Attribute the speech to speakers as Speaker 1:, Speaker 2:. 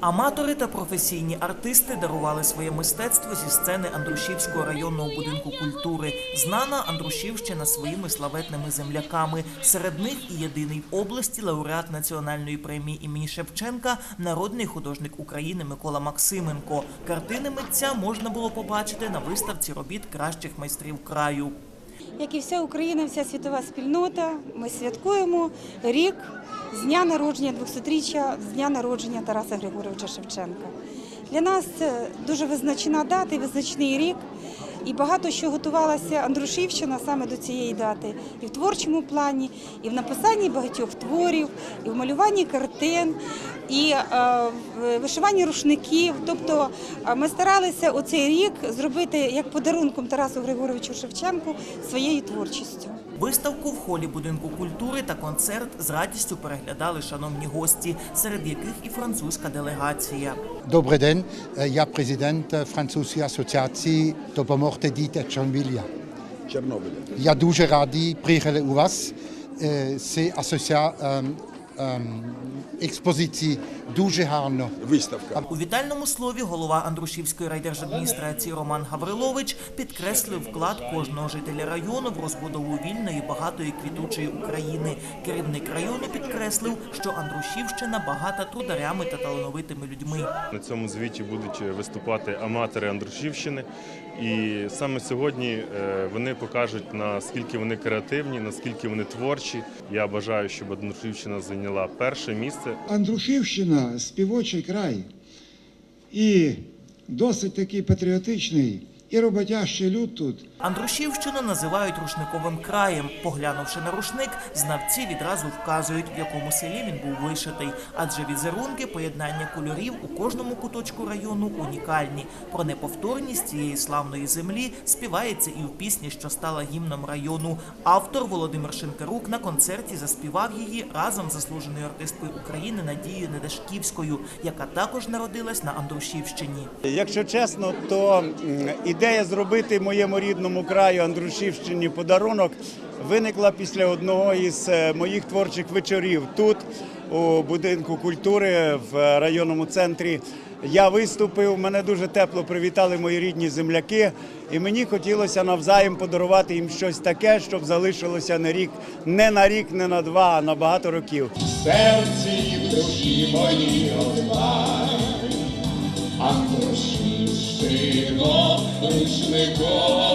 Speaker 1: Аматори та професійні артисти дарували своє мистецтво зі сцени Андрушівського районного будинку культури. Знана Андрушівщина своїми славетними земляками. Серед них і єдиний в області лауреат національної премії імені Шевченка, народний художник України Микола Максименко. Картини митця можна було побачити на виставці робіт кращих майстрів краю.
Speaker 2: Як і вся Україна, вся світова спільнота, ми святкуємо рік з дня народження 200-річчя, з дня народження Тараса Григоровича Шевченка. Для нас дуже визначна дата і визначний рік. І багато що готувалася Андрушівщина саме до цієї дати, і в творчому плані, і в написанні багатьох творів, і в малюванні картин, і е, вишиванні рушників. Тобто е, ми старалися у цей рік зробити як подарунком Тарасу Григоровичу Шевченку своєю творчістю.
Speaker 1: Виставку в холі будинку культури та концерт з радістю переглядали шановні гості, серед яких і французька делегація.
Speaker 3: Добрий день, Е, я президент французької асоціації допомогти дітей Чорнобиля.
Speaker 4: Чорнобиля.
Speaker 3: Я дуже радий приїхали у вас. Це асоціа... ем, експозиції дуже гарно.
Speaker 4: Виставка.
Speaker 1: У вітальному слові голова Андрушівської райдержадміністрації Роман Гаврилович підкреслив вклад кожного жителя району в розбудову вільної, багатої квітучої України. Керівник району підкреслив, що Андрушівщина багата трударями та талановитими людьми.
Speaker 5: На цьому звіті будуть виступати аматори Андрушівщини. І саме сьогодні е, вони покажуть наскільки вони креативні, наскільки вони творчі. Я бажаю, щоб Андрушівщина зайняла перше місце.
Speaker 6: Андрушівщина співочий край і досить такий патріотичний і роботящий люд тут.
Speaker 1: Андрушівщину називають рушниковим краєм. Поглянувши на рушник, знавці відразу вказують, в якому селі він був вишитий, адже візерунки поєднання кольорів у кожному куточку району унікальні. Про неповторність цієї славної землі співається і в пісні, що стала гімном району. Автор Володимир Шинкарук на концерті заспівав її разом з заслуженою артисткою України Надією Недашківською, яка також народилась на Андрушівщині.
Speaker 7: Якщо чесно, то м, ідея зробити моєму рідному краю Андрушівщині подарунок виникла після одного із е, моїх творчих вечорів тут, у будинку культури в районному центрі. Я виступив, мене дуже тепло привітали мої рідні земляки, і мені хотілося навзаєм подарувати їм щось таке, щоб залишилося на рік, не на рік, не на два, а на багато років.
Speaker 8: серці душі мої одна, рушником.